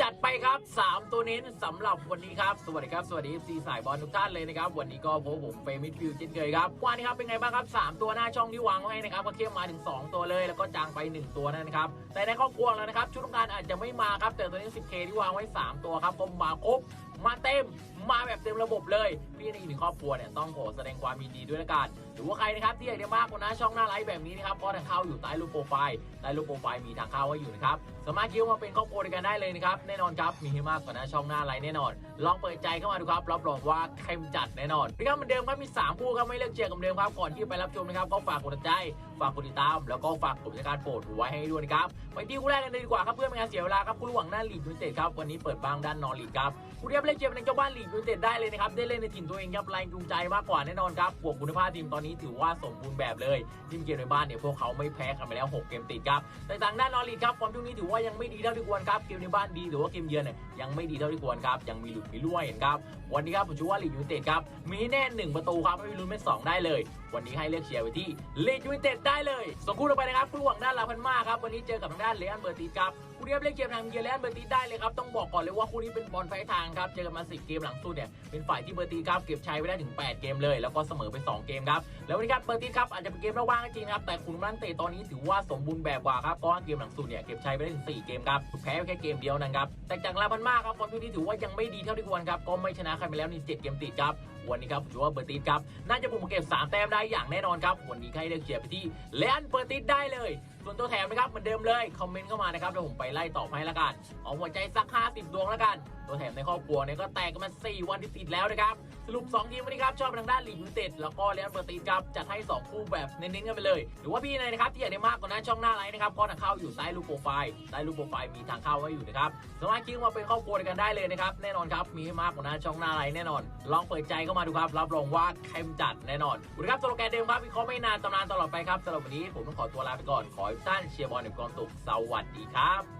จัดไปครับ 3 ตัวเน้นสำหรับวันนี้ครับ สวัสดีครับ สวัสดีซีสายบอลทุกท่านเลยนะครับ วันนี้ก็พบผมเฟมิดฟิวเช่นเคยครับวันนี้ครับเป็นไงบ้างครับ 3 ตัวหน้าช่องที่วางไว้นะครับก็เข้มมาถึง 2 ตัวเลยแล้วก็จางไป 1 ตัวนั่นนะครับ แต่ในครอบครัวแล้วนะครับ ชุดต้องการอาจจะไม่มาครับ แต่ตัวนี้ 10K ที่วางไว้ 3 ตัวครับก็มาครบ มาเต็มมาแบบเต็มระบบเลยพี่ในอีกหนึ่งครอบครัวเนี่ยต้องขอแสดงความยินดีด้วยละกันหรือว่าใครนะครับที่อยากได้มากกว่าน้าช่องหน้าไลฟ์แบบนี้นะครับก็ทางเข้าอยู่ใต้รูปโปรไฟล์ใต้รูปโปรไฟล์มีทางเข้าไว้อยู่นะครับสามารถคิว่าเป็นครอบครัวเดียกันได้เลยนะครับแน่นอนครับมีให้มากกว่าน้าช่องหน้าไลฟ์แน่นอน ลองเปิดใจเข้ามาดูครับรับรองว่าเข้มจัดแน่นอนนะครับเหมือนเดิมครับมีสามคู่ครับไม่เลือกเชียร์กับเดิมครับก่อนที่ไปรับชมนะครับก็ฝากกดใจฝากกดติดตาม แล้วก็ฝากกดการโปรดไว้ให้ด้วยนะครับไปที่คู่แรกกันเลยดีกว่าครับเพื่อไม่ให้เสียเวลาครับคู่ระหว่างหน้าลีดยูไนเต็ดครับวันนี้เปิดบ้างด้านนอร์ลีดครับคู่เรียบเล่นเกมในเจ้าบ้านลีดยูนเต็ดได้เลยนะครับ ได้เล่นในถิ่นตัวเองครับแรงจูงใจมากกว่าแน่นอนครับบวกคุณภาพทีมตอนนี้ถือว่าสมบูรณ์แบบเลยทีมเกมในบ้านเนี่ยพวกเขาไม่แพ้กันไปแล้ว 6 เกมติดครับแต่ทางด้านนอร์ลีดครับฟอร์มช่วงนี้ถือว่ายังไม่ดีเท่าที่ควรครับเกมในบ้านดีแต่ว่าเกมเยือนเนี่ยยังไม่ดีเท่าที่ควรครับยังมีหลุดมีรั่วเห็นครับวันนี้ครับผมชื่อว่าลีดยูนเต็ดครับมีแน่หนึ่งประตูครับไม่มีลุ้นเป็นสองได้เลย วันนี้ให้เลือกเชียร์ไปที่ลีดยูนเต็ดได้เลยส่งคู่ต่อไปนะครับคู่หว่างด้านลาพันมาครับวันนี้เจอกับทางด้านเลอันเบอร์ตีครับ เรียบเล่นเกมทางเยือนเลอันเบอร์ตีได้เลยครับต้องบอกก่อนเลยว่าคู่นี้เป็นบอลไฟทางครับเจอกันมา 10 เกมหลังสุดเนี่ยเป็นฝ่ายที่เบอร์ตีครับเก็บชัยไว้ได้ถึง 8 เกมเลย แล้วก็เสมอไป 2 เกมครับแล้ววันนี้ครับเบอร์ตีครับอาจจะเป็นเกมระหว่างจริงนะครับแต่คุณมันเตะตอนนี้ถือว่าสมบูรณ์แบบกว่าครับเพราะเกมหลังสุดเนี่ยเก็บชัยไปได้ถึง 4 เกมครับแพ้ไปแค่เกมเดียวนะครับแต่จากลาพันมาครับฟอร์มช่วงนี้ถือว่ายังไม่ดีเท่าที่ควรครับก็ไม่ชนะใครไปแล้วใน7เกมติดครับวันนี้ครับผมถือว่าเบอร์ติสครับน่าจะบุกมาเก็บ3แต้มได้อย่างแน่นอนครับวันนี้ใครเลือกเชียร์ไปที่เลนเบอร์ติสได้เลย ส่วนตัวแถมนะครับเหมือนเดิมเลย คอมเมนต์เข้ามานะครับเดี๋ยวผมไปไล่ตอบให้ละกัน เอาหัวใจสัก 50 ดวงละกัน ตัวแถมในครอบครัวเนี่ยก็แตกกันมา 4 วันที่ติดแล้วนะครับ สรุป 2 ทีมวันนี้ครับ ชอบทางด้านลีกยูเต็ดแล้วก็เลอันเบอร์ติสครับจัดให้ 2 คู่แบบเน้นๆกันไปเลย หรือว่าพี่ในนะครับที่อยากได้มากกว่านั้นช่องหน้าไลน์นะครับก็ทางเข้าอยู่ใต้รูปโปรไฟล์ใต้รูปโปรไฟล์มีทางเข้าไว้อยู่นะครับสามารถคลิกมาเป็นครอบครัวกันได้เลยนะครับแน่นอนครับมีให้มากกว่านั้นช่องหน้าไลน์แน่นอน ลองเปิดใจเข้ามาดูครับรับรองว่าเข้มจัดแน่นอนนนี้ครับสโลแกนเดิมครับวิเคราะห์ไม่นานตำนานตลอดไปครับสำหรับวันนี้ผมต้องขอตัวลาไปก่อนขอให้ท่านเชียร์บอลในความสุขสวัสดีครับ